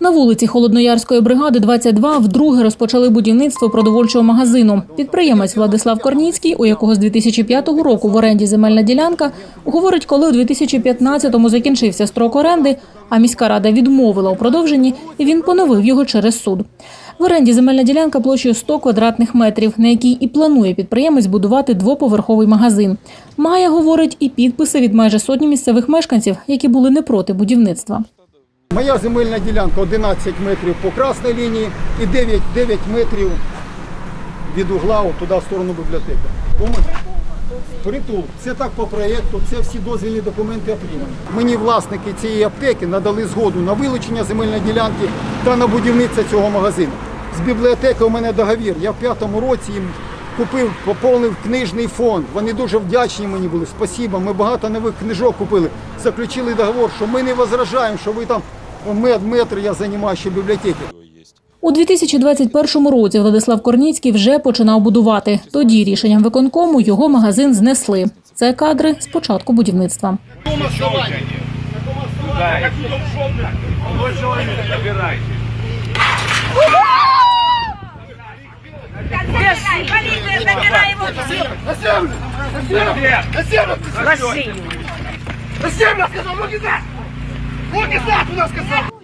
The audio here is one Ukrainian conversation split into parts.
На вулиці Холодноярської бригади 22 вдруге розпочали будівництво продовольчого магазину. Підприємець Владислав Корніцький, у якого з 2005 року в оренді земельна ділянка, говорить, коли у 2015-му закінчився строк оренди, а міська рада відмовила у продовженні, і він поновив його через суд. В оренді земельна ділянка площею 100 квадратних метрів, на якій і планує підприємець будувати двоповерховий магазин. Має, говорить, і підписи від майже сотні місцевих мешканців, які були не проти будівництва. Моя земельна ділянка 11 метрів по красній лінії і 9, 9 метрів від угла туди в сторону бібліотеки. Притул. Це так по проєкту, це всі дозвільні документи отримані. Мені власники цієї аптеки надали згоду на вилучення земельної ділянки та на будівництво цього магазину. З бібліотеки у мене договір. Я в п'ятому році їм купив, поповнив книжний фонд. Вони дуже вдячні мені були. Спасибо. Ми багато нових книжок купили. Заключили договор, що ми не возражаємо, що ви там мед, метр я займаю ще бібліотеки. У 2021 році Владислав Корніцький вже починав будувати. Тоді рішенням виконкому його магазин знесли. Це кадри з початку будівництва. Забирай его Россию.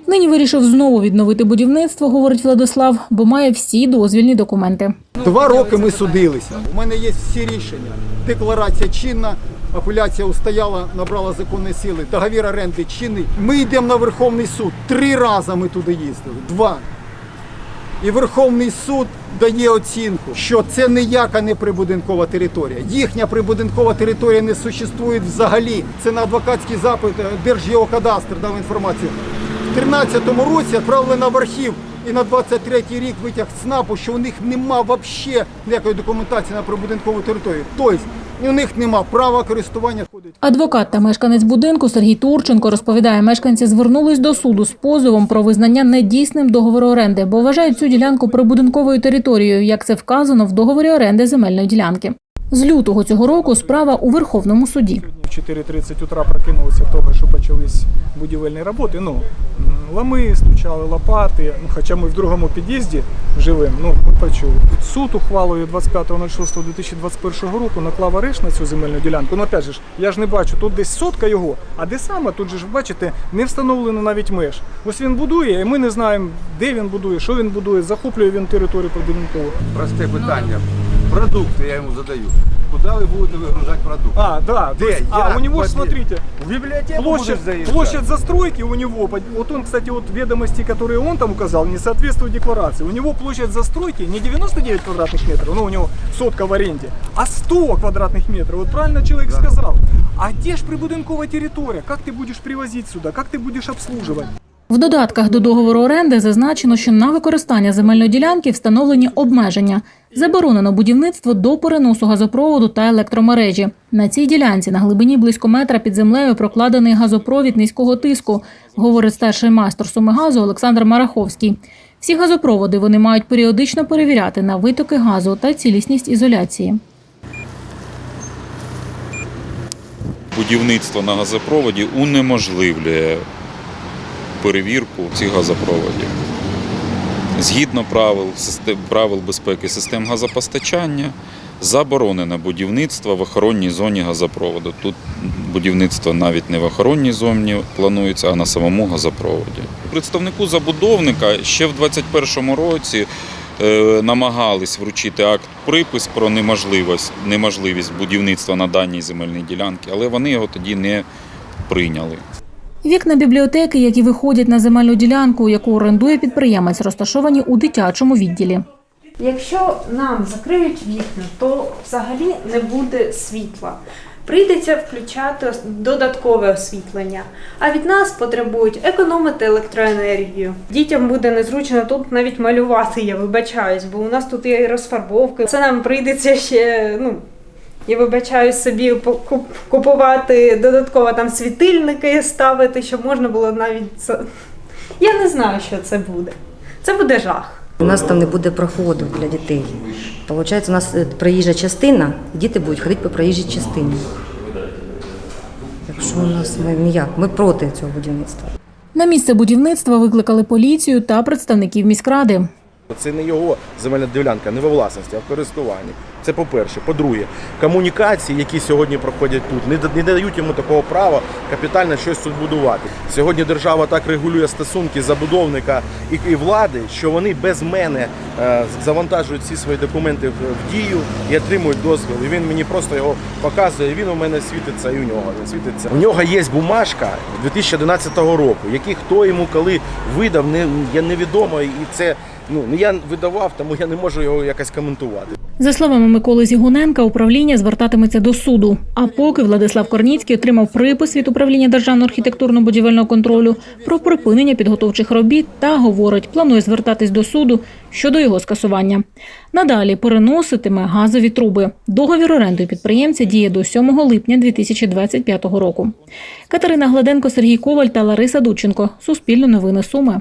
Нині вирішив знову відновити будівництво, говорить Владислав, бо має всі дозвільні документи. Два роки ми судилися. У мене є всі рішення. Декларація чинна, апеляція устояла, набрала законної сили, договір оренди чинний. Ми йдемо на Верховний суд. Три рази ми туди їздили. Два. І Верховний суд дає оцінку, що це ніяка не прибудинкова територія. Їхня прибудинкова територія не существує взагалі. Це на адвокатський запит е, Держгеокадастр дав інформацію. В 2013 році відправили в архів і на 23 рік витяг ЦНАПу, що у них нема взагалі ніякої документації на прибудинкову територію. Тобто у них нема права користування. Адвокат та мешканець будинку Сергій Турченко розповідає, мешканці звернулись до суду з позовом про визнання недійсним договору оренди, бо вважають цю ділянку прибудинковою територією, як це вказано в договорі оренди земельної ділянки. З лютого цього року справа у Верховному суді. В 4.30 утра прокинулися того, що почались будівельні роботи. Ну, лами, стучали лопати. Ну, хоча ми в другому під'їзді живемо, ну, ми почули. Суд ухвалою 25.06.2021 року наклав арешт на цю земельну ділянку. Ну, опять же, я ж не бачу, тут десь сотка його, а де саме, тут же ж, бачите, не встановлено навіть меж. Ось він будує, і ми не знаємо, де він будує, що він будує, захоплює він територію прибудинкову. Просте питання. Продукти я йому задаю. Куди ви будете вигружати продукти? А, да. Где? есть- а, Я? у него, Где? смотрите, В библиотеку площадь, площадь застройки у него, под- вот он, кстати, вот ведомости, которые он там указал, не соответствуют декларации. У него площадь застройки не 99 квадратных метров, ну у него сотка в аренде, а 100 квадратных метров. Вот правильно человек сказал. А где ж прибудинковая территория? Как ты будешь привозить сюда? Как ты будешь обслуживать? В додатках до договору оренди зазначено, що на використання земельної ділянки встановлені обмеження. Заборонено будівництво до переносу газопроводу та електромережі. На цій ділянці на глибині близько метра під землею прокладений газопровід низького тиску, говорить старший майстер Сумигазу Олександр Мараховський. Всі газопроводи вони мають періодично перевіряти на витоки газу та цілісність ізоляції. будівництво на газопроводі унеможливлює перевірку цих газопроводів. Згідно правил, правил безпеки систем газопостачання, заборонено будівництво в охоронній зоні газопроводу. Тут будівництво навіть не в охоронній зоні планується, а на самому газопроводі. Представнику забудовника ще в 2021 році е, намагались вручити акт припис про неможливість, неможливість будівництва на даній земельній ділянці, але вони його тоді не прийняли. Вікна бібліотеки, які виходять на земельну ділянку, яку орендує підприємець, розташовані у дитячому відділі. Якщо нам закриють вікна, то взагалі не буде світла. Прийдеться включати додаткове освітлення. А від нас потребують економити електроенергію. Дітям буде незручно тут навіть малювати, я вибачаюсь, бо у нас тут є і розфарбовки. Це нам прийдеться ще, ну. Я вибачаюсь собі купувати додатково там світильники ставити, щоб можна було навіть це. Я не знаю, що це буде. Це буде жах. У нас там не буде проходу для дітей. Получається, у нас е, проїжджа частина, і діти будуть ходити по проїжджій частині. Так що у нас ми ніяк, ми проти цього будівництва. На місце будівництва викликали поліцію та представників міськради. Це не його земельна ділянка, не во власності, а в користуванні. Це по-перше. По-друге, комунікації, які сьогодні проходять тут, не, не дають йому такого права капітально щось тут будувати. Сьогодні держава так регулює стосунки забудовника і, влади, що вони без мене е, завантажують всі свої документи в, дію і отримують дозвіл. І він мені просто його показує. Він у мене світиться, і у нього він світиться. У нього є бумажка 2011 року, який хто йому коли видав, не я невідомо, і це. Ну я видавав, тому я не можу його якось коментувати. За словами Миколи Зігуненка, управління звертатиметься до суду. А поки Владислав Корніцький отримав припис від управління державного архітектурно-будівельного контролю про припинення підготовчих робіт та говорить, планує звертатись до суду щодо його скасування. Надалі переноситиме газові труби. Договір оренди підприємця діє до 7 липня 2025 року. Катерина Гладенко, Сергій Коваль та Лариса Дудченко. Суспільне новини Суми.